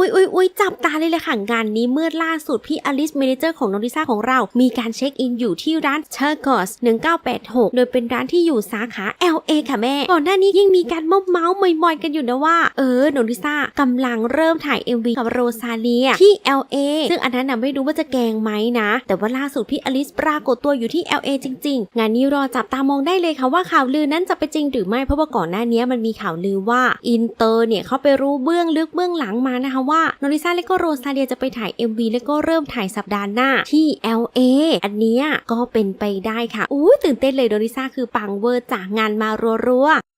อุ้ยอุ้ยอุ้ยจับตา เลยค่ะ งานนี้เมื่อล่าสุดพี่อลิสเมนเจอร์ของน้องลิซ่าของเรา มีการเช็คอินอยู่ที่ร้านเชอร์กอส1986 โดยเป็นร้านที่อยู่สาขา LA ค่ะแม่ ก่อนหน้านี้ยิ่งมีการเมาเมาส์มอยๆกันอยู่นะว่า เออน้องลิซ่ากำลังเริ่มถ่าย MV กับโรซาเลียที่ LA ซึ่งอันนั้นนะไม่รู้ว่าจะแกงไหมนะ แต่ว่าล่าสุดพี่อลิสปรากฏตัวอยู่ที่ LA จริง ๆ งานนี้รอจับตามองได้เลยค่ะว่าข่าวลือนั้นจะเป็นจริงหรือไม่เพราะว่าก่อนหน้านี้มันมีข่าวลือว่าอินเตอร์เนี่ยเขาไปรู้เบื้องลึกเบื้องหลังมานะคะว่าโนริซาและก็โรซาเดียจะไปถ่าย MV แล้วก็เริ่มถ่ายสัปดาห์หน้าที่ LA อันเนี้ยก็เป็นไปได้ค่ะอู้ตื่นเต้นเลยโนริซ่าคือปังเวอร์จากงานมารัวๆ